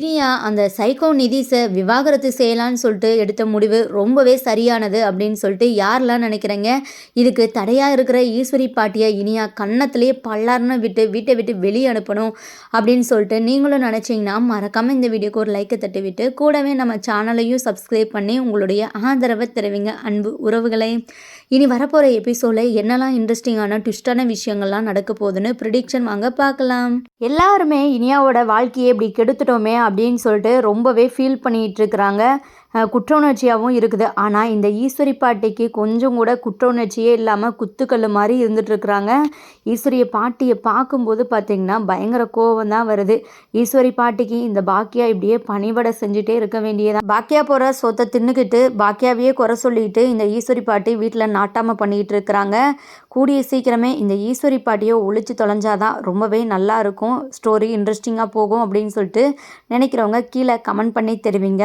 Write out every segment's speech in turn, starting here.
இனியா அந்த சைக்கோ நிதிஷை விவாகரத்து செய்யலான்னு சொல்லிட்டு எடுத்த முடிவு ரொம்பவே சரியானது அப்படின்னு சொல்லிட்டு யாரெல்லாம் நினைக்கிறேங்க? இதுக்கு தடையாக இருக்கிற ஈஸ்வரி பாட்டியை இனியா கன்னத்திலே பல்லாருன்னு விட்டு வீட்டை விட்டு வெளியே அனுப்பணும் அப்படின்னு சொல்லிட்டு நீங்களும் நினச்சிங்கன்னா மறக்காமல் இந்த வீடியோக்கு ஒரு லைக்கை தட்டி விட்டு கூடவே நம்ம சேனலையும் சப்ஸ்கிரைப் பண்ணி உங்களுடைய ஆதரவை தெரிவிங்க. அன்பு உறவுகளை. இனி வரப்போகிற எபிசோடில் என்னெல்லாம் இன்ட்ரெஸ்டிங்கான ட்விஸ்டான விஷயங்கள்லாம் நடக்க போகுதுன்னு ப்ரிடிக்ஷன் வாங்க பார்க்கலாம். எல்லாருமே இனியாவோட வாழ்க்கையை இப்படி கெடுத்துட்டோமே அப்படின்னு சொல்லிட்டு ரொம்பவே ஃபீல் பண்ணிகிட்டு இருக்கிறாங்க. குற்ற உணர்ச்சியாகவும் இருக்குது. ஆனால் இந்த ஈஸ்வரி பாட்டிக்கு கொஞ்சம் கூட குற்ற உணர்ச்சியே இல்லாமல் குத்துக்கல் மாதிரி இருந்துகிட்ருக்குறாங்க ஈஸ்வரிய பாட்டியை பார்க்கும்போது பார்த்திங்கன்னா பயங்கர கோபம் தான் வருது. ஈஸ்வரி பாட்டிக்கு இந்த பாக்கியா இப்படியே பணிவடை செஞ்சுட்டே இருக்க வேண்டியதான் பாக்கியா போகிற சொத்தை தின்னுக்கிட்டு பாக்கியாவையே குறை சொல்லிட்டு இந்த ஈஸ்வரி பாட்டி வீட்டில் நாட்டாமல் பண்ணிக்கிட்டு இருக்கிறாங்க கூடிய சீக்கிரமே இந்த ஈஸ்வரி பாட்டியை ஒழிச்சு தொலைஞ்சாதான் ரொம்பவே நல்லா இருக்கும். ஸ்டோரி இன்ட்ரெஸ்டிங்காக போகும் அப்படின்னு சொல்லிட்டு நினைக்கிறவங்க கீழே கமெண்ட் பண்ணி தெரிவிங்க.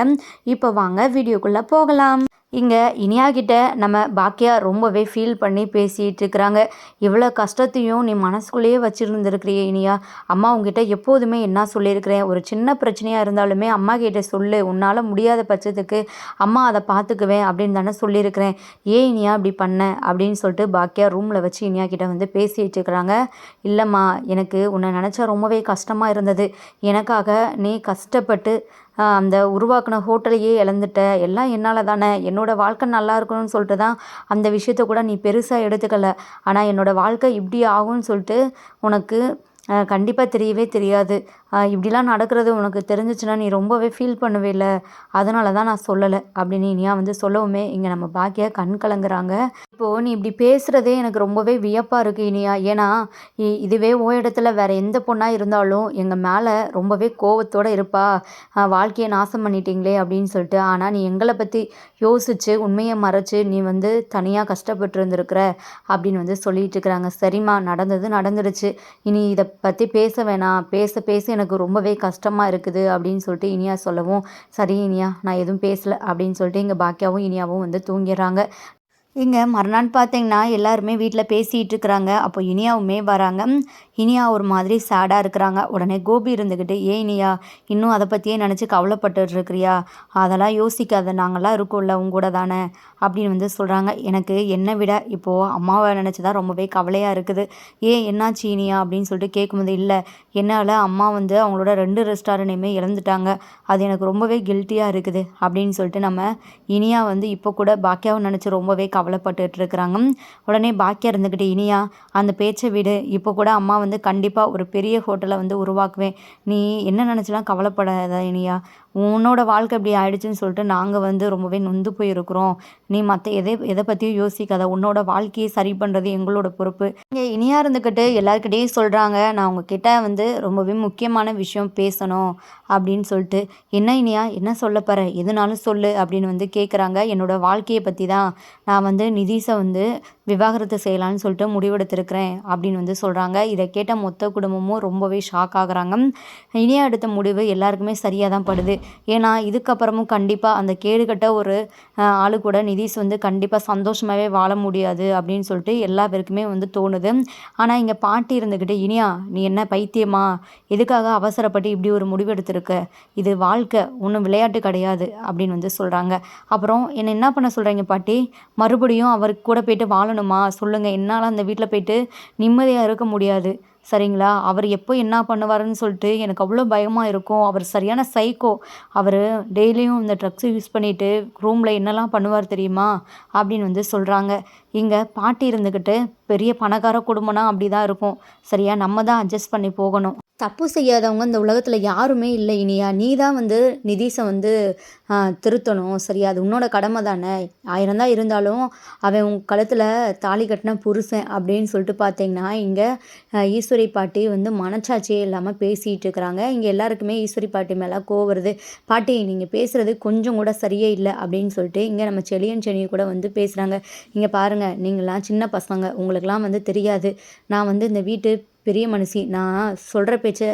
இப்போ வாங்க வீடியோக்குள்ளே போகலாம். இங்கே இனியாகிட்ட நம்ம பாக்கியா ரொம்பவே ஃபீல் பண்ணி பேசிகிட்டு இருக்கிறாங்க. இவ்வளோ கஷ்டத்தையும் நீ மனசுக்குள்ளேயே வச்சுருந்துருக்கிறியே இனியா. அம்மா உங்ககிட்ட எப்போதுமே என்ன சொல்லியிருக்கிறேன்? ஒரு சின்ன பிரச்சனையாக இருந்தாலுமே அம்மா கிட்டே சொல்லு. உன்னால் முடியாத பட்சத்துக்கு அம்மா அதை பார்த்துக்குவேன் அப்படின்னு தானே சொல்லியிருக்கிறேன். ஏன் இனியா இப்படி பண்ண? அப்படின்னு சொல்லிட்டு பாக்கியா ரூமில் வச்சு இனியா கிட்டே வந்து பேசிகிட்டு இருக்கிறாங்க. இல்லைம்மா எனக்கு உன்னை நினச்சா ரொம்பவே கஷ்டமாக இருந்தது. எனக்காக நீ கஷ்டப்பட்டு அந்த உருவாக்கின ஹோட்டலையே இழந்துட்ட. எல்லாம் என்னால் தானே. என்னோடய வாழ்க்கை நல்லா இருக்கணும்னு சொல்லிட்டு தான் அந்த விஷயத்த கூட நீ பெருசாக எடுத்துக்கல. ஆனால் என்னோடய வாழ்க்கை இப்படி ஆகும்னு சொல்லிட்டு உனக்கு கண்டிப்பாக தெரியவே தெரியாது. இப்படிலாம் நடக்கிறது உனக்கு தெரிஞ்சிச்சுன்னா நீ ரொம்பவே ஃபீல் பண்ணவே இல்லை. அதனால தான் நான் சொல்லலை. அப்படின்னு இனியா வந்து சொல்லவுமே இங்கே நம்ம பாக்கிய கண் கலங்குறாங்க. இப்போது நீ இப்படி பேசுகிறதே எனக்கு ரொம்பவே வியப்பாக இருக்குது இனியா. ஏன்னா இதுவே ஓ இடத்துல வேறு எந்த பொண்ணாக இருந்தாலும் எங்கள் மேலே ரொம்பவே கோவத்தோடு இருப்பா. வாழ்க்கையை நாசம் பண்ணிட்டீங்களே அப்படின்னு சொல்லிட்டு. ஆனால் நீ எங்களை பற்றி யோசித்து உண்மையை மறைச்சு நீ வந்து தனியாக கஷ்டப்பட்டு இருந்திருக்கிற அப்படின்னு வந்து சொல்லிட்டு இருக்கிறாங்க. சரிம்மா நடந்தது நடந்துடுச்சு இனி இதை பற்றி பேச வேணாம். பேச பேச எனக்கு ரொம்பவே கஷ்டமாக இருக்குது அப்படின்னு சொல்லிட்டு இனியா சொல்லவும் சரி இனியா நான் எதுவும் பேசலை அப்படின்னு சொல்லிட்டு இங்கே பாக்கியாவும் இனியாவும் வந்து தூங்கிடுறாங்க. இங்கே மறுநாள் பார்த்தீங்கன்னா எல்லாருமே வீட்டில் பேசிகிட்டு இருக்கிறாங்க. அப்போ இனியாவுமே வராங்க. இனியா ஒரு மாதிரி சேடாக இருக்கிறாங்க. உடனே கோபி இருந்துக்கிட்டு ஏன் இனியா இன்னும் அதை பற்றியே நினச்சி கவலைப்பட்டு இருக்கிறியா? அதெல்லாம் யோசிக்காத. நாங்களாம் இருக்கோம்ல உங்க கூட தானே? அப்படின்னு வந்து சொல்கிறாங்க எனக்கு என்னை விட இப்போது அம்மாவை நினச்சி தான் ரொம்பவே கவலையாக இருக்குது. ஏன் என்னாச்சு இனியா? அப்படின்னு சொல்லிட்டு கேட்கும்போது இல்லை என்னால் அம்மா வந்து அவங்களோட ரெண்டு ரெஸ்டாரண்ட்டையுமே இழந்துட்டாங்க. அது எனக்கு ரொம்பவே கில்ட்டியாக இருக்குது. அப்படின்னு சொல்லிட்டு நம்ம இனியா வந்து இப்போ கூட பாக்கியாவை நினச்சி ரொம்பவே கவலைப்பட்டுட்டு இருக்கிறாங்க. உடனே பாக்கியா இருந்துக்கிட்டு இனியா அந்த பேச்சை விடு. இப்போ கூட அம்மா வந்து கண்டிப்பாக ஒரு பெரிய ஹோட்டலை வந்து உருவாக்குவேன். நீ என்ன நினச்சலாம் கவலைப்படாத இனியா? உன்னோட வாழ்க்கை இப்படி ஆயிடுச்சுன்னு சொல்லிட்டு நாங்கள் வந்து ரொம்பவே நொந்து போயிருக்கிறோம். நீ மற்ற எதை எதை பற்றியும் யோசிக்காத. உன்னோட வாழ்க்கையை சரி பண்ணுறது எங்களோட பொறுப்பு. இங்கே இனியாக இருந்துக்கிட்டு எல்லாருக்கிட்டேயும் சொல்கிறாங்க நான் உங்ககிட்ட வந்து ரொம்பவே முக்கியமான விஷயம் பேசணும் அப்படின்னு சொல்லிட்டு. என்ன இனியா? என்ன சொல்ல போகிற எதுனாலும் சொல்லு அப்படின்னு வந்து கேட்குறாங்க என்னோடய வாழ்க்கையை பற்றி தான் நான் வந்து நிதிஷை வந்து விவாகரத்து செய்யலான்னு சொல்லிட்டு முடிவெடுத்திருக்கிறேன் அப்படின்னு வந்து சொல்கிறாங்க இதை கேட்ட மொத்த குடும்பமும் ரொம்பவே ஷாக் ஆகுறாங்க. இனியா எடுத்த முடிவு எல்லாருக்குமே சரியாக தான் படுது. ஏன்னா இதுக்கப்புறமும் கண்டிப்பாக அந்த கேடுகட்ட ஒரு ஆளு கூட நிதிஷ் வந்து கண்டிப்பாக சந்தோஷமாகவே வாழ முடியாது அப்படின்னு சொல்லிட்டு எல்லா பேருக்குமே வந்து தோணுது. ஆனால் இங்கே பாட்டி இருந்துக்கிட்டு இனியா நீ என்ன பைத்தியமா? எதுக்காக அவசரப்பட்டு இப்படி ஒரு முடிவு எடுத்திருக்க? இது வாழ்க்கை ஒன்றும் விளையாட்டு கிடையாது அப்படின்னு வந்து சொல்கிறாங்க அப்புறம் என்னை என்ன பண்ண சொல்கிறீங்க பாட்டி? மறுபடியும் அவருக்கு கூட போயிட்டு வாழணும். சொல்லுங்கள் என்னால் அந்த வீட்டில் போயிட்டு நிம்மதியாக இருக்க முடியாது. சரிங்களா? அவர் எப்போ என்ன பண்ணுவாருன்னு சொல்லிட்டு எனக்கு அவ்வளோ பயமாக இருக்கும். அவர் சரியான சைக்கோ அவர் டெய்லியும் இந்த ட்ரக்ஸ் யூஸ் பண்ணிவிட்டு ரூமில் என்னெல்லாம் பண்ணுவார் தெரியுமா? அப்படின்னு வந்து சொல்கிறாங்க இங்கே பாட்டி இருந்துக்கிட்டு பெரிய பணக்கார குடும்பம்னா அப்படி தான் இருக்கும். சரியா? நம்ம தான் அட்ஜஸ்ட் பண்ணி போகணும். தப்பு செய்யாதவங்க இந்த உலகத்தில் யாருமே இல்லை. இனியா நீ தான் வந்து நிதிஷை வந்து திருத்தணும். சரியா? அது உன்னோட கடமை தானே. ஆயிரம் தான் இருந்தாலும் அவன் உன் கழுத்தில் தாலி கட்டின புருஷன் அப்படின்னு சொல்லிட்டு பார்த்தீங்கன்னா இங்கே ஈஸ்வரி பாட்டி வந்து மனச்சாட்சியே இல்லாமல் பேசிகிட்டு இருக்கிறாங்க. இங்கே எல்லாருக்குமே ஈஸ்வரி பாட்டி மேலே கோவருது பாட்டி நீங்கள் பேசுகிறது கொஞ்சம் கூட சரியே இல்லை அப்படின்னு சொல்லிட்டு இங்கே நம்ம செளியன் செனியை கூட வந்து பேசுகிறாங்க இங்கே பாருங்கள் நீங்களாம் சின்ன பசங்க. உங்களுக்கெல்லாம் வந்து தெரியாது. நான் வந்து இந்த வீட்டு பெரிய மனுஷி நான் சொல்கிற பேச்சை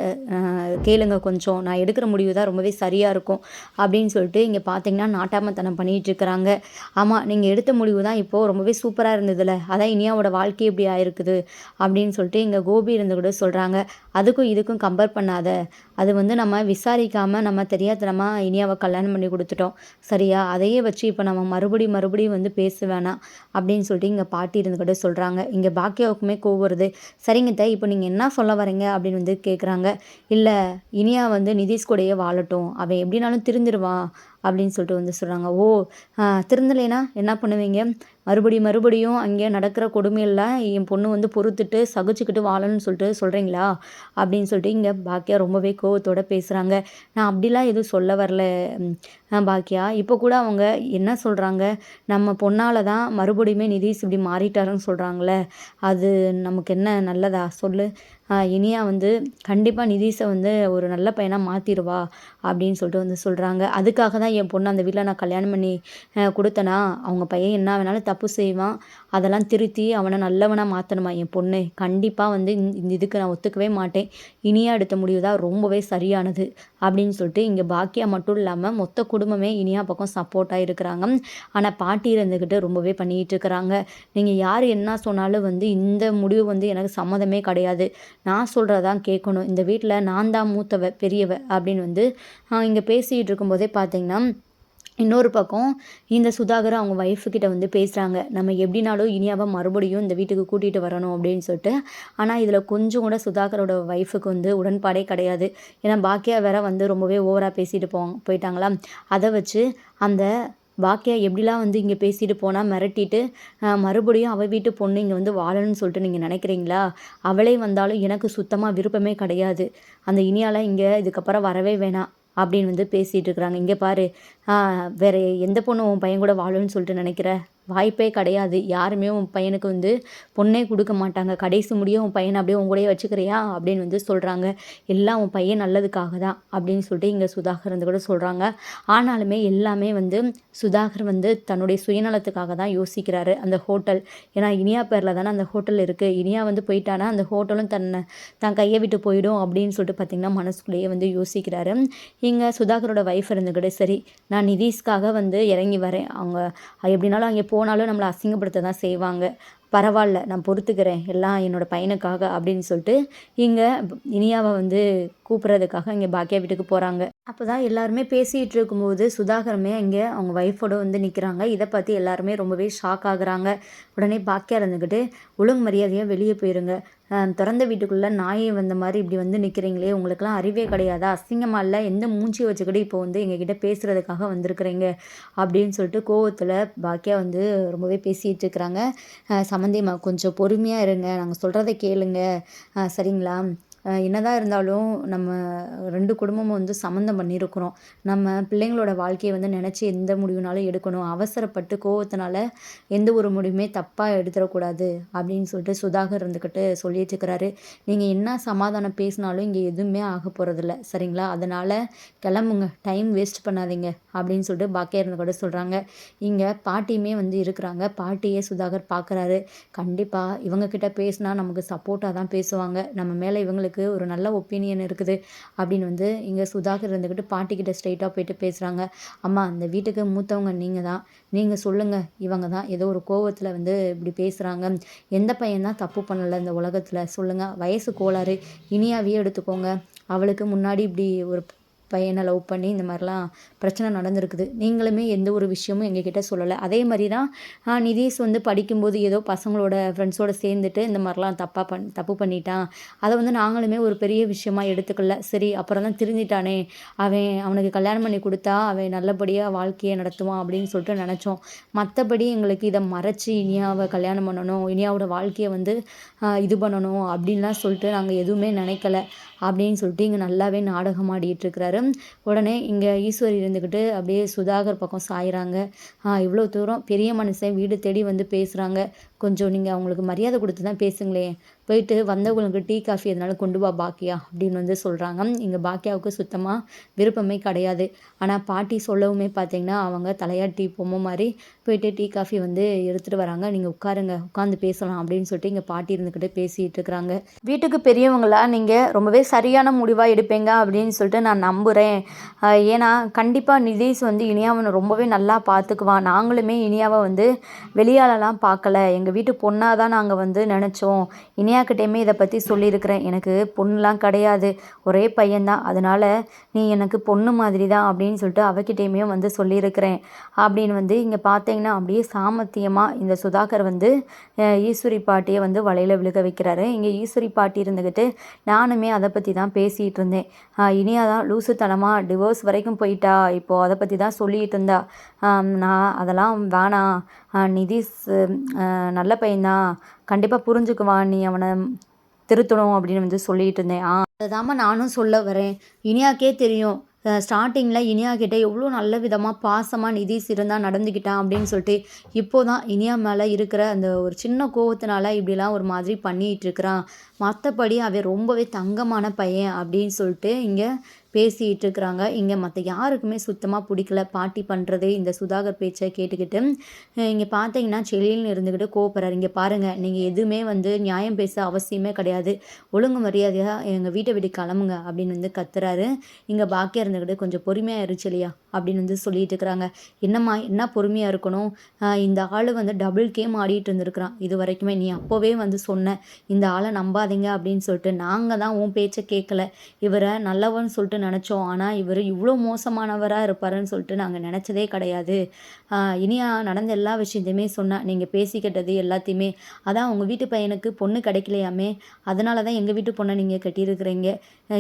கேளுங்க கொஞ்சம். நான் எடுக்கிற முடிவு தான் ரொம்பவே சரியாக இருக்கும். அப்படின்னு சொல்லிட்டு இங்கே பார்த்தீங்கன்னா நாட்டாமத்தனம் பண்ணிகிட்டு இருக்கிறாங்க. ஆமாம் நீங்கள் எடுத்த முடிவு தான் இப்போது ரொம்பவே சூப்பராக இருந்ததில்ல அதான் இனியாவோட வாழ்க்கை இப்படி ஆயிருக்குது அப்படின்னு சொல்லிட்டு இங்கே கோபி இருந்து கூட சொல்கிறாங்க அதுக்கும் இதுக்கும் கம்பேர் பண்ணாத. அது வந்து நம்ம விசாரிக்காமல் நம்ம தெரியாதனமாக இனியாவை கல்யாணம் பண்ணி கொடுத்துட்டோம். சரியா? அதையே வச்சு இப்போ நம்ம மறுபடியும் மறுபடியும் வந்து பேச வேணாம் அப்படின்னு சொல்லிட்டு இங்கே பாட்டி இருந்துக்கிட்ட சொல்கிறாங்க இங்கே பாக்கியாவுக்குமே கோவம் வருது. சரிங்க த இப்போ நீங்கள் நீங்கள் என்ன சொல்ல வரீங்க அப்படின்னு வந்து கேட்குறாங்க இல்லை இனியா வந்து நிதிஷ் கூடயே வாழட்டும். அவன் எப்படினாலும் திருந்திருவான் அப்படின்னு சொல்லிட்டு வந்து சொல்கிறாங்க ஓ திருந்தலைனா என்ன பண்ணுவீங்க? மறுபடியும் மறுபடியும் அங்கே நடக்கிற கொடுமையெல்லாம் என் பொண்ணு வந்து பொறுத்துட்டு சகிச்சுக்கிட்டு வாழணும்னு சொல்லிட்டு சொல்கிறீங்களா அப்படின்னு சொல்லிட்டு இங்கே பாக்கியா ரொம்பவே கோவத்தோடு பேசுகிறாங்க நான் அப்படிலாம் எதுவும் சொல்ல வரல. பாக்கியா இப்போ கூட அவங்க என்ன சொல்கிறாங்க நம்ம பொண்ணால் தான் மறுபடியுமே நிதிஷ் இப்படி மாறிட்டாருன்னு சொல்கிறாங்களே அது நமக்கு என்ன நல்லதா? சொல்லு. இனியா வந்து கண்டிப்பாக நிதிஷை வந்து ஒரு நல்ல பையனாக மாற்றிடுவா அப்படின்னு சொல்லிட்டு வந்து சொல்கிறாங்க அதுக்காக தான் என் பொண்ணு அந்த வீட்டில் நான் கல்யாணம் பண்ணி கொடுத்தனா அவங்க பையன் என்ன வேணாலும் தப்பு செய்வான். அதெல்லாம் திருத்தி அவனை நல்லவனாக மாற்றணுமா என் பொண்ணு? கண்டிப்பாக வந்து இந்த இதுக்கு நான் ஒத்துக்கவே மாட்டேன். இனியா எடுத்த முடிவு தான் ரொம்பவே சரியானது அப்படின்னு சொல்லிட்டு இங்கே பாக்கியா மட்டும் இல்லாமல் மொத்த குடும்பமே இனியா பக்கம் சப்போர்ட்டாக இருக்கிறாங்க. ஆனால் பாட்டி இருந்துக்கிட்டு ரொம்பவே பண்ணிகிட்டு இருக்கிறாங்க. நீங்கள் யார் என்ன சொன்னாலும் வந்து இந்த முடிவு வந்து எனக்கு சம்மதமே கிடையாது. நான் சொல்கிறதான் கேட்கணும். இந்த வீட்டில் நான் தான் மூத்தவ பெரியவ அப்படின்னு வந்து இங்கே பேசிகிட்டு இருக்கும்போதே பார்த்தீங்கன்னா இன்னொரு பக்கம் இந்த சுதாகர் அவங்க ஒய்ஃபுக்கிட்ட வந்து பேசுகிறாங்க நம்ம எப்படினாலும் இனியாவை மறுபடியும் இந்த வீட்டுக்கு கூட்டிகிட்டு வரணும் அப்படின்னு சொல்லிட்டு. ஆனால் இதில் கொஞ்சம் கூட சுதாகரோட ஒய்ஃபுக்கு வந்து உடன்பாடே கிடையாது. ஏன்னா பாக்கியா வேற வந்து ரொம்பவே ஓவராக பேசிட்டு போ போயிட்டாங்களா? அதை வச்சு அந்த பாக்கியா எப்படிலாம் வந்து இங்கே பேசிட்டு போனால் மிரட்டிட்டு மறுபடியும் அவள் வீட்டு பொண்ணு இங்கே வந்து வாழணும்னு சொல்லிட்டு நீங்கள் நினைக்கிறீங்களா? அவளே வந்தாலும் எனக்கு சுத்தமாக விருப்பமே கிடையாது. அந்த இனியால் இங்கே இதுக்கப்புறம் வரவே வேணாம் அப்படின்னு வந்து பேசிகிட்டு இருக்கிறாங்க. இங்கே பாரு வேறு எந்த பொண்ணு உன் பையன் கூட வாழணும்னு சொல்லிட்டு நினைக்கிற? வாய்ப்பே கிடையாது. யாருமே உன் பையனுக்கு வந்து பொண்ணே கொடுக்க மாட்டாங்க. கடைசி முடியும் உன் பையனை அப்படியே உன் கூடயே வச்சுக்கிறியா அப்படின்னு வந்து சொல்கிறாங்க எல்லாம் உன் பையன் நல்லதுக்காக தான் அப்படின்னு சொல்லிட்டு இங்கே சுதாகர் வந்து கூட சொல்கிறாங்க ஆனாலுமே எல்லாமே வந்து சுதாகர் வந்து தன்னுடைய சுயநலத்துக்காக தான் யோசிக்கிறாரு அந்த ஹோட்டல். ஏன்னா இனியா பேரில் தானே அந்த ஹோட்டல் இருக்குது இனியா வந்து போயிட்டானா அந்த ஹோட்டலும் தன்னை தன் கையை விட்டு போயிடும் அப்படின்னு சொல்லிட்டு பார்த்திங்கன்னா மனசுக்குள்ளேயே வந்து யோசிக்கிறாரு. இங்கே சுதாகரோட ஒய்ஃப் கூட சரி நான் நிதிஷ்காக வந்து இறங்கி வரேன். அவங்க எப்படினாலும் அங்கே போ போனாலும் நம்மளை அசிங்கப்படுத்த தான் செய்வாங்க. பரவாயில்ல நான் பொறுத்துக்கிறேன் எல்லாம் என்னோடய பையனுக்காக அப்படின்னு சொல்லிட்டு இங்கே இனியாவை வந்து கூப்பிட்றதுக்காக இங்கே பாக்கியா வீட்டுக்கு போகிறாங்க அப்போ தான் எல்லாருமே பேசிகிட்டு இருக்கும்போது சுதாகரமே இங்கே அவங்க ஒய்ஃபோட வந்து நிற்கிறாங்க இதை பற்றி எல்லாருமே ரொம்பவே ஷாக் ஆகுறாங்க. உடனே பாக்கியா இருந்துக்கிட்டு ஒழுங்கு மரியாதையாக வெளியே போயிருங்க. திறந்த வீட்டுக்குள்ளே நாயை வந்த மாதிரி இப்படி வந்து நிற்கிறீங்களே உங்களுக்குலாம் அறிவே கிடையாதா. அசிங்கமாக இல்லை எந்த மூஞ்சி வச்சுக்கிட்டு இப்போ வந்து எங்ககிட்ட பேசுகிறதுக்காக வந்திருக்கிறீங்க. அப்படின்னு சொல்லிட்டு கோவத்தில் பாக்கியா வந்து ரொம்பவே பேசிகிட்டு இருக்கிறாங்க. சம்மந்தியம்மா கொஞ்சம் பொறுமையாக இருங்க. நாங்கள் சொல்கிறத கேளுங்க. சரிங்களா? என்னதான் இருந்தாலும் நம்ம ரெண்டு குடும்பமும் வந்து சம்மந்தம் பண்ணியிருக்கிறோம். நம்ம பிள்ளைங்களோட வாழ்க்கையை வந்து நினச்சி எந்த முடிவுனாலும் எடுக்கணும். அவசரப்பட்டு கோவத்தினால எந்த ஒரு முடிவுமே தப்பாக எடுத்துடக்கூடாது அப்படின்னு சொல்லிட்டு சுதாகர் இருந்துக்கிட்டு சொல்லிட்டு இருக்கிறாரு. நீங்கள் என்ன சமாதானம் பேசினாலும் இங்கே எதுவுமே ஆக போகிறதில்ல சரிங்களா? அதனால் கிளம்புங்க. டைம் வேஸ்ட் பண்ணாதீங்க அப்படின்னு சொல்லிட்டு பாக்கியா இருந்து கூட சொல்கிறாங்க இங்கே பாட்டியுமே வந்து இருக்கிறாங்க. பாட்டியே சுதாகர் பார்க்குறாரு கண்டிப்பாக இவங்கக்கிட்ட பேசினா நமக்கு சப்போர்ட்டாக தான் பேசுவாங்க. நம்ம மேலே இவங்களுக்கு எனக்கு ஒரு நல்ல ஒப்பீனியன் இருக்குது அப்படின்னு வந்து இங்கே சுதாகர் இருந்துக்கிட்டு பாட்டிக்கிட்ட ஸ்ட்ரைட்டாக போயிட்டு பேசுகிறாங்க அம்மா அந்த வீட்டுக்கு மூத்தவங்க நீங்கள் தான். நீங்கள் சொல்லுங்கள் இவங்க தான் ஏதோ ஒரு கோவத்தில் வந்து இப்படி பேசுகிறாங்க எந்த பையன் தான் தப்பு பண்ணலை இந்த உலகத்தில்? சொல்லுங்கள் வயசு கோளாறு. இனியாவே எடுத்துக்கோங்க. அவளுக்கு முன்னாடி இப்படி ஒரு பையனை லவ் பண்ணி இந்த மாதிரிலாம் பிரச்சனை நடந்திருக்குது. நீங்களுமே எந்த ஒரு விஷயமும் எங்ககிட்ட சொல்லலை. அதே மாதிரி தான் நிதீஷ் வந்து படிக்கும்போது ஏதோ பசங்களோட ஃப்ரெண்ட்ஸோடு சேர்ந்துட்டு இந்த மாதிரிலாம் தப்பாக பண் தப்பு பண்ணிட்டான். அதை வந்து நாங்களுமே ஒரு பெரிய விஷயமா எடுத்துக்கல. சரி அப்புறம் தான் திருந்திட்டானே. அவன் அவனுக்கு கல்யாணம் பண்ணி கொடுத்தா அவன் நல்லபடியாக வாழ்க்கையை நடத்துவான் அப்படின்னு சொல்லிட்டு நினச்சோம். மற்றபடி எங்களுக்கு இதை மறைச்சி இனியாவை கல்யாணம் பண்ணணும் இனியாவோட வாழ்க்கையை வந்து இது பண்ணணும் அப்படின்லாம் சொல்லிட்டு நாங்கள் எதுவுமே நினைக்கல. அப்படின்னு சொல்லிட்டு இங்கே நல்லாவே நாடகம் ஆடிட்டுருக்கிறாரு உடனே இங்கே ஈஸ்வரி இருந்துக்கிட்டு அப்படியே சுதாகர் பக்கம் சாயிறாங்க. இவ்வளோ தூரம் பெரிய மனுஷன் வீடு தேடி வந்து பேசுகிறாங்க கொஞ்சம் நீங்கள் அவங்களுக்கு மரியாதை கொடுத்து தான் பேசுங்களேன். போயிட்டு வந்தவங்களுக்கு டீ காஃபி எதனால கொண்டு வா பாக்கியா அப்படின்னு வந்து சொல்கிறாங்க இங்கே பாக்கியாவுக்கு சுத்தமாக விருப்பமே கிடையாது. ஆனால் பாட்டி சொல்லவுமே பார்த்தீங்கன்னா அவங்க தலையாட்டி பொம்மை மாதிரி போயிட்டு டீ காஃபி வந்து எடுத்துகிட்டு வராங்க. நீங்கள் உட்காருங்க உட்காந்து பேசலாம் அப்படின்னு சொல்லிட்டு இங்கே பாட்டி இருந்துக்கிட்டு பேசிகிட்டு இருக்கிறாங்க. வீட்டுக்கு பெரியவங்களா நீங்கள் ரொம்பவே சரியான முடிவாக எடுப்பீங்க அப்படின்னு சொல்லிட்டு நான் நம்புகிறேன் ஏன்னா கண்டிப்பாக நிதீஷ் வந்து இனியாவை ரொம்பவே நல்லா பார்த்துக்குவான் நாங்களுமே இனியாவை வந்து வெளியாலலாம் பார்க்கல எங்கள் வீட்டு பொண்ணாக தான் நாங்கள் வந்து நினச்சோம். இனியாக்கிட்டேயுமே இதை பற்றி சொல்லியிருக்கிறேன். எனக்கு பொண்ணுலாம் கிடையாது. ஒரே பையன்தான். அதனால் நீ எனக்கு பொண்ணு மாதிரி தான் அப்படின்னு சொல்லிட்டு அவகிட்டேயுமே வந்து சொல்லியிருக்கிறேன். அப்படின்னு வந்து இங்கே பார்த்தீங்கன்னா அப்படியே சாமர்த்தியமாக இந்த சுதாகர் வந்து ஈஸ்வரி பாட்டியை வந்து வலையில் விழுக வைக்கிறாரு. இங்கே ஈஸ்வரி பாட்டி இருந்துக்கிட்டு நானுமே அதை பற்றி தான் பேசிகிட்டு இருந்தேன். இனியாக இனியா தான் லூசுத்தனமாக டிவோர்ஸ் வரைக்கும் போயிட்டா. இப்போது அதை பற்றி தான் சொல்லிகிட்டு இருந்தா நான் அதெல்லாம் வேணாம். நிதிஷ் நல்ல பையன்தான். கண்டிப்பாக புரிஞ்சுக்குவான் நீ அவனை திருத்தணும் அப்படின்னு வந்து சொல்லிட்டு இருந்தேன். ஆ அதுதாம்மா நானும் சொல்ல வரேன். இனியாக்கே தெரியும். ஸ்டார்டிங்கில் இனியா கிட்ட எவ்வளோ நல்ல விதமாக பாசமாக நிதிஷ் இருந்தால் நடந்துக்கிட்டான் அப்படின்னு சொல்லிட்டு இப்போ தான் இனியா மேலே இருக்கிற அந்த ஒரு சின்ன கோவத்தினால இப்படிலாம் ஒரு மாதிரி பண்ணிகிட்டு இருக்கிறான். மற்றபடி அவன் ரொம்பவே தங்கமான பையன் அப்படின்னு சொல்லிட்டு இங்கே பேசிகிட்டு இருக்கிறாங்க இங்கே மற்ற யாருக்குமே சுத்தமாக பிடிக்கல. பாட்டி பண்ணுறது இந்த சுதாகர் பேச்சை கேட்டுக்கிட்டு இங்கே பார்த்தீங்கன்னா செளியில் இருந்துக்கிட்டு கோபப்படுறாரு இங்கே பாருங்கள் நீங்கள் எதுவுமே வந்து நியாயம் பேச அவசியமே கிடையாது. ஒழுங்கு மரியாதையாக எங்கள் வீட்டை விட்டு கிளம்புங்க அப்படின்னு வந்து கத்துறாரு. இங்கே பாக்கியாக இருந்துக்கிட்டு கொஞ்சம் பொறுமையாக இருச்சலியா அப்படின்னு வந்து சொல்லிட்டு இருக்கிறாங்க என்னம்மா என்ன பொறுமையாக இருக்கணும்? இந்த ஆள் வந்து டபுள் கேம் ஆடிட்டு இருந்திருக்கிறான். இது வரைக்குமே நீ அப்போவே வந்து சொன்ன இந்த ஆளை நம்பாதீங்க அப்படின்னு சொல்லிட்டு நாங்கள் தான் உன் பேச்சை கேட்கல இவரை நல்லவன்னு சொல்லிட்டு நினச்சோம். ஆனால் இவர் இவ்வளோ மோசமானவராக இருப்பாருன்னு சொல்லிட்டு நாங்கள் நினச்சதே கிடையாது. இனியா நடந்த எல்லா விஷயத்தையுமே சொன்னால் நீங்கள் பேசிக்கிட்டது எல்லாத்தையுமே அதான் உங்கள் வீட்டு பையனுக்கு பொண்ணு கிடைக்கலையாமே அதனால தான் எங்கள் வீட்டு பொண்ணை நீங்கள் கட்டியிருக்கிறீங்க.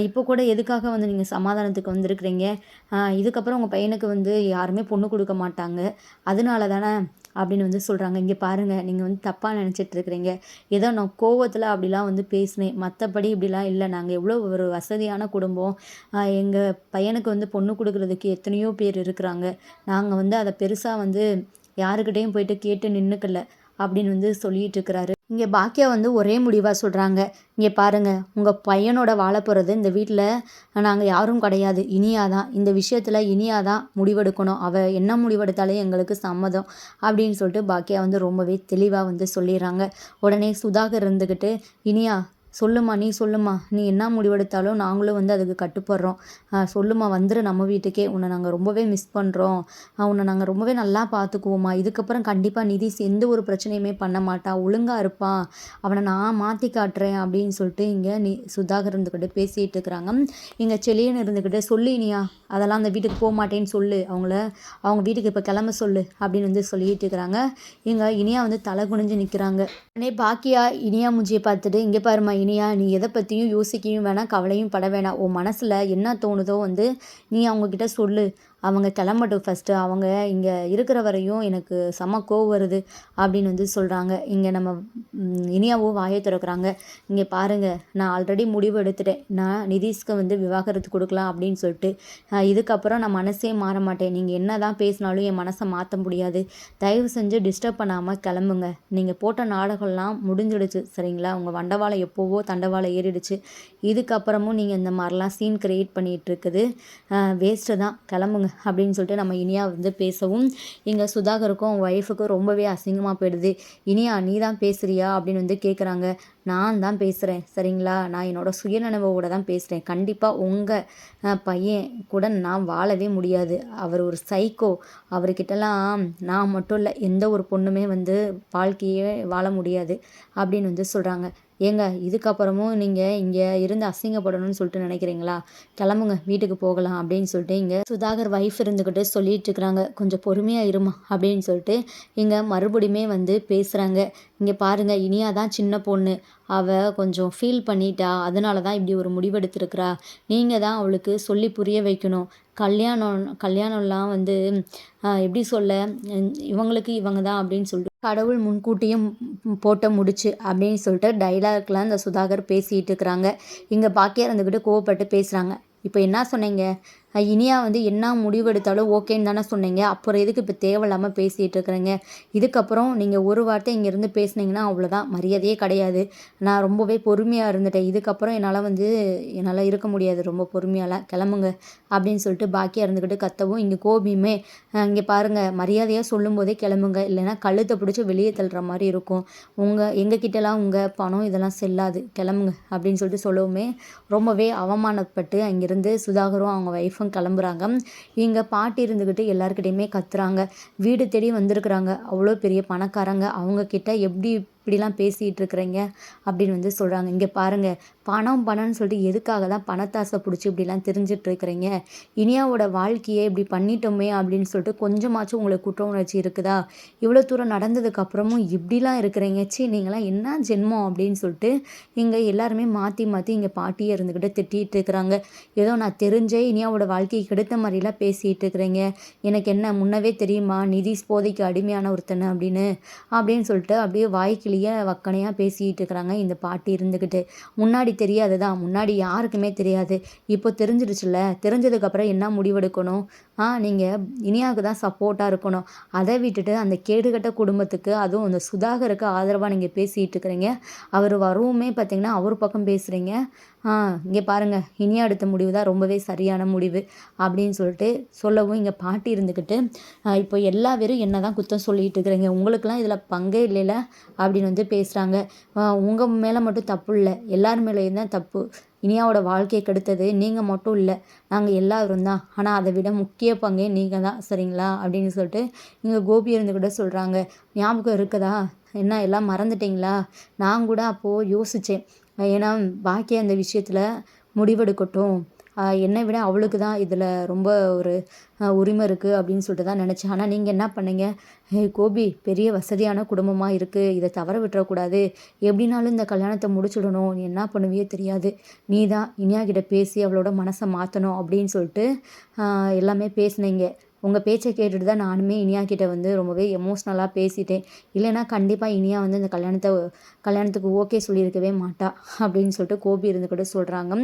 இப்போ கூட எதுக்காக வந்து நீங்கள் சமாதானத்துக்கு வந்திருக்கிறீங்க? இதுக்கப்புறம் உங்கள் பையனுக்கு வந்து யாருமே பொண்ணு கொடுக்க மாட்டாங்க. அதனால தானே அப்படின்னு வந்து சொல்கிறாங்க இங்கே பாருங்கள் நீங்கள் வந்து தப்பாக நினச்சிட்டு இருக்கிறீங்க ஏதோ நான் கோவத்தில் அப்படிலாம் வந்து பேசினேன். மற்றபடி இப்படிலாம் இல்லை. நாங்கள் எவ்வளோ ஒரு வசதியான குடும்பம். எங்கள் பையனுக்கு வந்து பொண்ணு கொடுக்குறதுக்கு எத்தனையோ பேர் இருக்கிறாங்க. நாங்கள் வந்து அதை பெருசாக வந்து யாருக்கிட்டேயும் போயிட்டு கேட்டு நின்றுக்கல அப்படின்னு வந்து சொல்லிட்டு இருக்கிறாரு இங்கே பாக்கியா வந்து ஒரே முடிவாக சொல்கிறாங்க இங்கே பாருங்கள் உங்கள் பையனோட வாழ போகிறது இந்த வீட்டில் நாங்கள் யாரும் கிடையாது. இனியா தான் இந்த விஷயத்தில் இனியா தான் முடிவெடுக்கணும். அவள் என்ன முடிவெடுத்தாலே எங்களுக்கு சம்மதம் அப்படின்னு சொல்லிட்டு பாக்கியா வந்து ரொம்பவே தெளிவாக வந்து சொல்லிடுறாங்க. உடனே சுதாகர் இருந்துக்கிட்டு இனியா சொல்லுமா நீ சொல்லுமா நீ என்ன முடிவெடுத்தாலும் நாங்களும் வந்து அதுக்கு கட்டுப்படுறோம். சொல்லுமா வந்துரு நம்ம வீட்டுக்கே. உன்னை நாங்கள் ரொம்பவே மிஸ் பண்ணுறோம் உன்னை நாங்கள் ரொம்பவே நல்லா பார்த்துக்குவோம்மா இதுக்கப்புறம் கண்டிப்பாக நிதிஷ் எந்த ஒரு பிரச்சனையுமே பண்ண மாட்டான் ஒழுங்காக இருப்பான் அவனை நான் மாற்றி காட்டுறேன் அப்படின்னு சொல்லிட்டு இங்கே நீ சுதாகர் இருந்துக்கிட்டு பேசிகிட்டு இருக்கிறாங்க. இங்கே செலியன் இருந்துக்கிட்டு சொல்லு இனியா அதெல்லாம் அந்த வீட்டுக்கு போக மாட்டேன்னு சொல்லு. அவங்கள அவங்க வீட்டுக்கு இப்போ கிளம்ப சொல்லு அப்படின்னு வந்து சொல்லிட்டு இருக்கிறாங்க. இங்கே இனியா வந்து தலை குனிஞ்சு நிற்கிறாங்க உடனே பாக்கியா இனியா முஞ்சியை பார்த்துட்டு இங்கே பாருமா இனியா நீ எதை பற்றியும் யோசிக்கவும் வேணாம் கவலையும் பட வேணாம். உன் மனசில் என்ன தோணுதோ வந்து நீ அவங்கக்கிட்ட சொல்லு. அவங்க கிளம்பட்டும் ஃபஸ்ட்டு அவங்க இங்கே இருக்கிற வரையும் எனக்கு செம கோவம் வருது அப்படின்னு வந்து சொல்கிறாங்க இங்கே நம்ம இனியாவும் இனியாவோ வாயை திறக்கிறாங்க. இங்கே பாருங்கள் நான் ஆல்ரெடி முடிவு எடுத்துட்டேன். நான் நிதிஷ்க்கு வந்து விவாகரத்து கொடுக்கலாம் அப்படின்னு சொல்லிட்டு இதுக்கப்புறம் நான் மனசே மாற மாட்டேன். நீங்கள் என்ன தான் பேசினாலும் என் மனசை மாற்ற முடியாது. தயவு செஞ்சு டிஸ்டர்ப் பண்ணாமல் கிளம்புங்க. நீங்கள் போட்ட நாடகம்லாம் முடிஞ்சிடுச்சு சரிங்களா? உங்கள் வண்டவாளம் எப்போவோ தண்டவாளம் ஏறிடுச்சு. இதுக்கப்புறமும் நீங்கள் இந்த மாதிரிலாம் சீன் க்ரியேட் பண்ணிகிட்டு இருக்குது. வேஸ்ட்டு தான். கிளம்புங்க. அப்படின்னு சொல்லிட்டு நம்ம இனியா வந்து பேசவும் எங்கள் சுதாகருக்கும் ஒய்ஃபுக்கும் ரொம்பவே அசிங்கமாக போயிடுது. இனியா நீ தான் பேசுகிறியா அப்படின்னு வந்து கேட்குறாங்க நான் தான் பேசுகிறேன் சரிங்களா? நான் என்னோட சுயநினைவோட தான் பேசுகிறேன் கண்டிப்பாக உங்கள் பையன் கூட நான் வாழவே முடியாது. அவர் ஒரு சைக்கோ அவர்கிட்டலாம் நான் மட்டும் இல்லை எந்த ஒரு பொண்ணுமே வந்து வாழ்க்கையே வாழ முடியாது அப்படின்னு வந்து சொல்கிறாங்க ஏங்க இதுக்கப்புறமும் நீங்கள் இங்கே இருந்து அசிங்கப்படணும்னு சொல்லிட்டு நினைக்கிறீங்களா? கிளம்புங்க வீட்டுக்கு போகலாம் அப்படின்னு சொல்லிட்டு இங்கே சுதாகர் ஒய்ஃப் இருந்துக்கிட்டு சொல்லிட்டு இருக்கிறாங்க. கொஞ்சம் பொறுமையாக இருமா அப்படின்னு சொல்லிட்டு இங்கே மறுபடியுமே வந்து பேசுகிறாங்க இங்கே பாருங்கள் இனியா தான் சின்ன பொண்ணு. அவள் கொஞ்சம் ஃபீல் பண்ணிட்டா அதனால தான் இப்படி ஒரு முடிவெடுத்திருக்கிறா. நீங்கள் தான் அவளுக்கு சொல்லி புரிய வைக்கணும். கல்யாணம் கல்யாணம்லாம் வந்து எப்படி சொல்ல இவங்களுக்கு இவங்க தான் அப்படின்னு சொல்லிட்டு கடவுள் முன்கூட்டியும் போட்ட முடிச்சு அப்படின்னு சொல்லிட்டு டைலாக்லாம் இந்த சுதாகர் பேசிகிட்டு இருக்கிறாங்க. இங்கே பாக்கியா இருந்துக்கிட்டு கோவப்பட்டு பேசுகிறாங்க இப்போ என்ன சொன்னீங்க? இனியா வந்து என்ன முடிவு எடுத்தாலும் ஓகேன்னு தானே சொன்னீங்க. அப்புறம் எதுக்கு இப்போ தேவையில்லாமல் பேசிகிட்டு இருக்கிறேங்க இதுக்கப்புறம் நீங்கள் ஒரு வார்த்தை இங்கேருந்து பேசுனீங்கன்னா அவ்வளோதான் மரியாதையே கிடையாது. நான் ரொம்பவே பொறுமையாக இருந்துட்டேன். இதுக்கப்புறம் என்னால் வந்து என்னால் இருக்க முடியாது. ரொம்ப பொறுமையாலாம் கிளம்புங்க அப்படின்னு சொல்லிட்டு பாக்கியாக இருந்துக்கிட்டு கத்தவும் இங்கே கோபியுமே இங்கே பாருங்கள் மரியாதையாக சொல்லும்போதே கிளம்புங்க. இல்லைன்னா கழுத்தை பிடிச்சி வெளியே தள்ளுற மாதிரி இருக்கும். உங்கள் எங்கள் கிட்டலாம் உங்கள் பணம் இதெல்லாம் செல்லாது. கிளம்புங்க. அப்படின்னு சொல்லிட்டு சொல்லவுமே ரொம்பவே அவமானப்பட்டு அங்கேருந்து சுதாகரும் அவங்க ஒய்ஃபும் கிளம்புறாங்க. இங்கே பாட்டி இருந்துக்கிட்டு எல்லாருக்கிட்டையுமே கத்துறாங்க. வீடு தேடி வந்திருக்கிறாங்க. அவ்வளோ பெரிய பணக்காரங்க. அவங்க கிட்ட எப்படி இப்படிலாம் பேசிகிட்டு இருக்கிறீங்க? அப்படின்னு வந்து சொல்கிறாங்க இங்கே பாருங்கள் பணம் பணம்னு சொல்லிட்டு எதுக்காக தான் பணத்தாசை பிடிச்சி இப்படிலாம் தெரிஞ்சிட்டு இருக்கிறீங்க இனியாவோட வாழ்க்கையை இப்படி பண்ணிட்டோமே அப்படின்னு சொல்லிட்டு கொஞ்சமாச்சும் உங்களுக்கு குற்ற உணர்ச்சி இருக்குதா? இவ்வளோ தூரம் நடந்ததுக்கு அப்புறமும் இப்படிலாம் இருக்கிறீங்க. சி நீங்களாம் என்ன ஜென்மம் அப்படின்னு சொல்லிட்டு இங்கே எல்லாருமே மாற்றி மாற்றி இங்கே பாட்டியே இருந்துக்கிட்டு திட்டிகிட்டு இருக்கிறாங்க ஏதோ நான் தெரிஞ்சே இனியாவோட வாழ்க்கையை கெடுத்த மாதிரிலாம் பேசிகிட்டு இருக்கிறீங்க எனக்கு என்ன முன்னவே தெரியுமா? நிதி போதைக்கு அடிமையான ஒருத்தனை அப்படின்னு. அப்படின்னு சொல்லிட்டு அப்படியே வாய்க்கிலேயே வக்கனையாக பேசிகிட்டு இருக்கிறாங்க இந்த பாட்டி இருந்துக்கிட்டு. முன்னாடி தெரியாது தான் முன்னாடி யாருக்குமே தெரியாது. இப்போ தெரிஞ்சிடுச்சுல்ல? தெரிஞ்சதுக்கப்புறம் என்ன முடிவெடுக்கணும்? ஆ நீங்கள் இனியாவுக்கு தான் சப்போர்ட்டாக இருக்கணும். அதை விட்டுட்டு அந்த கேடுகட்ட குடும்பத்துக்கு அதுவும் அந்த சுதாகருக்கு ஆதரவாக நீங்கள் பேசிகிட்டு இருக்கிறீங்க. அவர் வரவுமே பார்த்தீங்கன்னா அவர் பக்கம் பேசுகிறீங்க ஆ இங்கே பாருங்கள் இனியா எடுத்த முடிவு தான் ரொம்பவே சரியான முடிவு அப்படின்னு சொல்லிட்டு சொல்லவும் இங்கே பாட்டி இருந்துக்கிட்டு இப்போ எல்லா பேரும் என்ன தான் குத்தம் சொல்லிட்டு இருக்கிறீங்க? உங்களுக்கெல்லாம் இதில் பங்கே இல்லைல்ல அப்படின்னு வந்து பேசுகிறாங்க உங்கள் மேலே மட்டும் தப்பு இல்லை. எல்லார் மேலேயும் தான் தப்பு. இனியாவோட வாழ்க்கையை கெடுத்தது நீங்கள் மட்டும் இல்லை. நாங்கள் எல்லாரும் தான். ஆனால் அதை விட முக்கிய பங்கே நீங்கள் தான். சரிங்களா? அப்படின்னு சொல்லிட்டு இங்கே கோபி இருந்துக்கிட்ட சொல்கிறாங்க ஞாபகம் இருக்குதா? என்ன எல்லாம் மறந்துட்டீங்களா? நான் கூட அப்போது யோசித்தேன் ஏன்னா பாக்கிய அந்த விஷயத்தில் முடிவெடுக்கட்டும். என்னை விட அவளுக்கு தான் இதில் ரொம்ப ஒரு உரிமை இருக்குது அப்படின்னு சொல்லிட்டு தான் நினச்சேன். ஆனால் நீங்கள் என்ன பண்ணீங்க? ஹே கோபி பெரிய வசதியான குடும்பமாக இருக்குது இதை தவற விட்டுறக்கூடாது. எப்படினாலும் இந்த கல்யாணத்தை முடிச்சுடணும். நீ என்ன பண்ணுவியோ தெரியாது. நீ தான் இனியா கிட்ட பேசி அவளோட மனசை மாற்றணும் அப்படின்னு சொல்லிட்டு எல்லாமே பேசுனீங்க. உங்கள் பேச்சை கேட்டுட்டு தான் நானுமே இனியா கிட்டே வந்து ரொம்பவே எமோஷ்னலாக பேசிட்டேன். இல்லைன்னா கண்டிப்பாக இனியா வந்து இந்த கல்யாணத்தை கல்யாணத்துக்கு ஓகே சொல்லியிருக்கவே மாட்டா அப்படின்னு சொல்லிட்டு கோபி இருந்து கூட சொல்கிறாங்க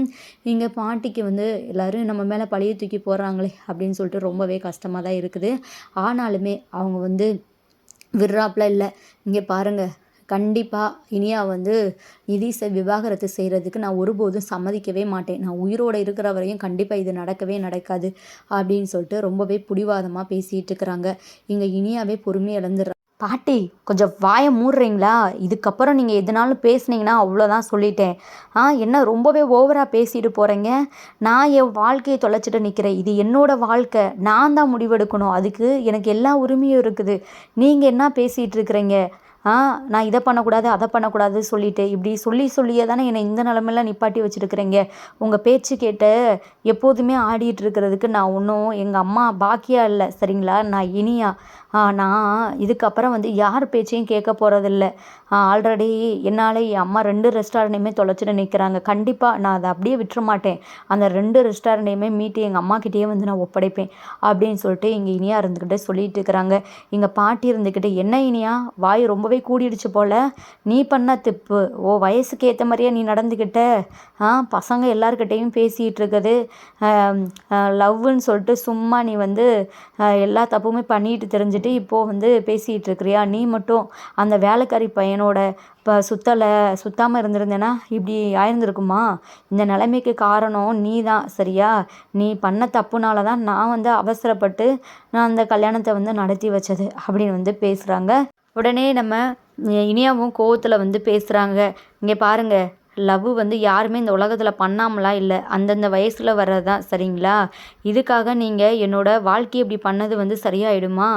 இங்கே பாட்டிக்கு வந்து எல்லோரும் நம்ம மேலே பழைய தூக்கி போடுறாங்களே அப்படின்னு சொல்லிட்டு ரொம்பவே கஷ்டமாக தான் இருக்குது. ஆனாலுமே அவங்க வந்து விடுறாப்புல இல்லை. இங்கே பாருங்கள் கண்டிப்பாக இனியா வந்து நிதிஷை விவாகரத்து செய்கிறதுக்கு நான் ஒருபோதும் சம்மதிக்கவே மாட்டேன். நான் உயிரோடு இருக்கிற வரையும் கண்டிப்பாக இது நடக்கவே நடக்காது அப்படின்னு சொல்லிட்டு ரொம்பவே பிடிவாதமாக பேசிகிட்டு இருக்கிறாங்க. இங்கே இனியாவே பொறுமையை இழந்துடுறாங்க பாட்டி கொஞ்சம் வாயை மூடுறீங்களா? இதுக்கப்புறம் நீங்கள் எதுனாலும் பேசுனீங்கன்னா அவ்வளோதான் சொல்லிட்டேன். ஆ என்ன ரொம்பவே ஓவராக பேசிட்டு போகிறீங்க நான் என் வாழ்க்கையை தொலைச்சிட்டு நிற்கிறேன் இது என்னோடய வாழ்க்கை. நான் தான் முடிவெடுக்கணும். அதுக்கு எனக்கு எல்லா உரிமையும் இருக்குது. நீங்கள் என்ன பேசிகிட்டு இருக்கிறீங்க? நான் இதை பண்ணக்கூடாது அதை பண்ணக்கூடாது சொல்லிட்டு இப்படி சொல்லி சொல்லியே தானே என்னை இந்த நிலமையில நிப்பாட்டி வச்சுருக்குறீங்க. உங்கள் பேச்சு கேட்டு எப்போதுமே ஆடிட்டு இருக்கிறதுக்கு நான் ஒன்றும் எங்கள் அம்மா பாக்கியா இல்லை சரிங்களா? நான் இனியா. நான் இதுக்கப்புறம் வந்து யார் பேச்சையும் கேட்க போகிறதில்ல ஆல்ரெடி என்னால் என் அம்மா ரெண்டு ரெஸ்டாரண்ட்டையுமே தொலைச்சிட்டு நிற்கிறாங்க கண்டிப்பாக நான் அதை அப்படியே விட்டுற மாட்டேன் அந்த ரெண்டு ரெஸ்டாரண்ட்டையுமே மீட்டு எங்கள் அம்மாக்கிட்டேயே வந்து நான் ஒப்படைப்பேன் அப்படின்னு சொல்லிட்டு இங்கே இனியா இருந்துக்கிட்டே சொல்லிட்டு இருக்கிறாங்க. இங்கே பாட்டி இருந்துக்கிட்டு என்ன இனியா? வாய் ரொம்பவே கூடிடுச்சு போல். நீ பண்ண திப்பு. ஓ வயசுக்கு ஏற்ற மாதிரியே நீ நடந்துக்கிட்ட ஆ பசங்க எல்லாருக்கிட்டேயும் பேசிகிட்டு இருக்குது. லவ்வுன்னு சொல்லிட்டு சும்மா நீ வந்து எல்லா தப்புமே பண்ணிட்டு தெரிஞ்சுட்டு இப்போது வந்து பேசிகிட்டு இருக்கிறியா நீ மட்டும் அந்த வேலைக்காரி பையனோட இப்போ சுத்தலை சுத்தாமல் இருந்திருந்தேன்னா இப்படி ஆயிருந்திருக்குமா? இந்த நிலைமைக்கு காரணம் நீ தான் சரியா? நீ பண்ண தப்புனால தான் நான் வந்து அவசரப்பட்டு நான் அந்த கல்யாணத்தை வந்து நடத்தி வச்சது அப்படின்னு வந்து பேசுகிறாங்க உடனே நம்ம இனியாவும் கோவத்தில் வந்து பேசுகிறாங்க இங்கே பாருங்கள் லவ் வந்து யாருமே இந்த உலகத்தில் பண்ணாமலாம் இல்லை. அந்தந்த வயசில் வர்றது தான் சரிங்களா? இதுக்காக நீங்கள் என்னோடய வாழ்க்கை இப்படி பண்ணது வந்து சரியாயிடுமா?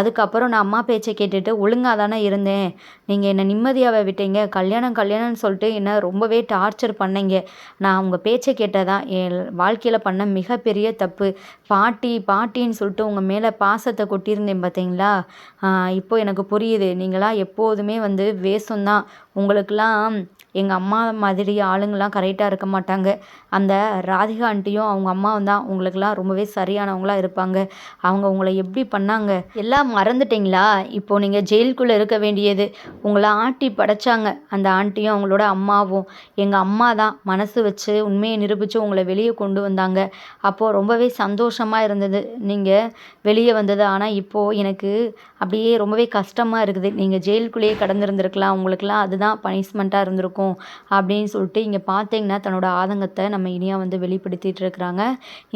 அதுக்கப்புறம் நான் அம்மா பேச்சை கேட்டுட்டு ஒழுங்காக தானே இருந்தேன். நீங்கள் என்னை நிம்மதியாக விட்டீங்க. கல்யாணம் கல்யாணம்னு சொல்லிட்டு என்னை ரொம்பவே டார்ச்சர் பண்ணீங்க. நான் உங்கள் பேச்சை கேட்டதான் என் வாழ்க்கையில் பண்ண மிகப்பெரிய தப்பு. பாட்டி பாட்டின்னு சொல்லிட்டு உங்கள் மேலே பாசத்தை கொட்டியிருந்தேன் பார்த்தீங்களா இப்போ எனக்கு புரியுது. நீங்களாம் எப்போதுமே வந்து வேஷம்தான். உங்களுக்கெல்லாம் எங்கள் அம்மா மாதிரி ஆளுங்கள்லாம் கரெக்டாக இருக்க மாட்டாங்க. அந்த ராதிகா ஆண்டியும் அவங்க அம்மாவும் தான் உங்களுக்கெல்லாம் ரொம்பவே சரியானவங்களாக இருப்பாங்க. அவங்க உங்களை எப்படி பண்ணாங்க? எல்லாம் மறந்துட்டீங்களா? இப்போ நீங்கள் ஜெயிலுக்குள்ளே இருக்க வேண்டியது. உங்களை ஆட்டி படைச்சாங்க. அந்த ஆண்டியும் அவங்களோட அம்மாவும். எங்கள் அம்மா தான் மனசு வச்சு உண்மையை நிரூபித்து உங்களை வெளியே கொண்டு வந்தாங்க. அப்போது ரொம்பவே சந்தோஷமாக இருந்தது. நீங்கள் வெளியே வந்தது. ஆனால் இப்போது எனக்கு அப்படியே ரொம்பவே கஷ்டமாக இருக்குது. நீங்கள் ஜெயிலுக்குள்ளேயே கடந்திருந்திருக்கலாம். உங்களுக்கெல்லாம் அதுதான் பனிஷ்மெண்ட்டாக இருந்திருக்கும். அப்படின்னு சொல்லிட்டு இங்கே பார்த்தீங்கன்னா தன்னோட ஆதங்கத்தை நம்ம இனியா வந்து வெளிப்படுத்திட்டு இருக்கிறாங்க.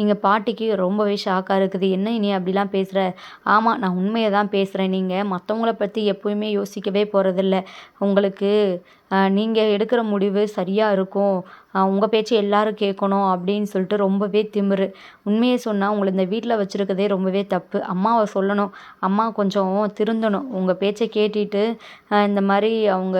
இங்கே பாட்டிக்கு ரொம்பவே ஷாக்காக இருக்குது. என்ன இனியா அப்படிலாம் பேசுகிற ஆமாம் நான் உண்மையை தான் பேசுகிறேன் நீங்கள் மற்றவங்கள பற்றி எப்போயுமே யோசிக்கவே போகிறதில்ல உங்களுக்கு நீங்கள் எடுக்கிற முடிவு சரியாக இருக்கும். உங்கள் பேச்சு எல்லாரும் கேட்கணும் அப்படின்னு சொல்லிட்டு ரொம்பவே திமிரு. உண்மையை சொன்னால் உங்களை இந்த வீட்டில் வச்சுருக்கதே ரொம்பவே தப்பு. அம்மாவை சொல்லணும். அம்மா கொஞ்சம் திருந்தணும். உங்கள் பேச்சை கேட்டுட்டு இந்த மாதிரி அவங்க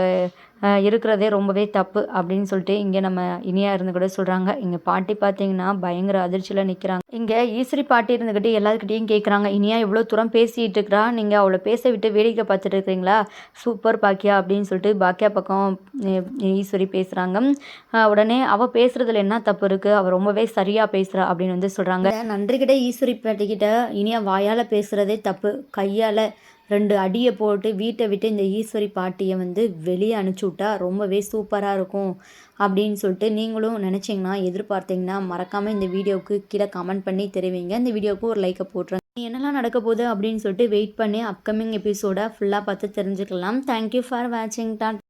இருக்கிறதே ரொம்பவே தப்பு அப்படின்னு சொல்லிட்டு இங்கே நம்ம இனியா இருந்து கூட சொல்கிறாங்க இங்கே பாட்டி பார்த்தீங்கன்னா பயங்கர அதிர்ச்சியில் நிற்கிறாங்க இங்கே ஈஸ்வரி பாட்டி இருந்துக்கிட்டு எல்லாருக்கிட்டையும் கேட்குறாங்க இனியா இவ்வளோ தூரம் பேசிகிட்டு இருக்கிறா. நீங்கள் அவளை பேச விட்டு வேடிக்கை பார்த்துட்டு இருக்கிறீங்களா? சூப்பர் பாக்கியா அப்படின்னு சொல்லிட்டு பாக்கியா பக்கம் ஈஸ்வரி பேசுகிறாங்க உடனே அவள் பேசுகிறதுல என்ன தப்பு இருக்குது அவள் ரொம்பவே சரியாக பேசுகிறா அப்படின்னு வந்து சொல்கிறாங்க நன்றிகிட்ட ஈஸ்வரி பாட்டிக்கிட்ட இனியா வாயால் பேசுகிறதே தப்பு. கையால் ரெண்டு அடியை போட்டு வீட்டை விட்டு இந்த ஈஸ்வரி பாட்டியை வந்து வெளியே அனுப்பிச்சி விட்டா ரொம்பவே சூப்பராக இருக்கும் அப்படின்னு சொல்லிட்டு நீங்களும் நினச்சிங்கன்னா எதிர்பார்த்தீங்கன்னா மறக்காமல் இந்த வீடியோவுக்கு கீழே கமெண்ட் பண்ணி தெரிவிங்க. இந்த வீடியோவுக்கு ஒரு லைக்கை போட்டுருங்க. என்னெல்லாம் நடக்க போகுது அப்படின்னு சொல்லிட்டு வெயிட் பண்ணி அப்கமிங் எபிசோடை ஃபுல்லாக பார்த்து தெரிஞ்சுக்கலாம். தேங்க்யூ ஃபார் வாட்சிங் டாட்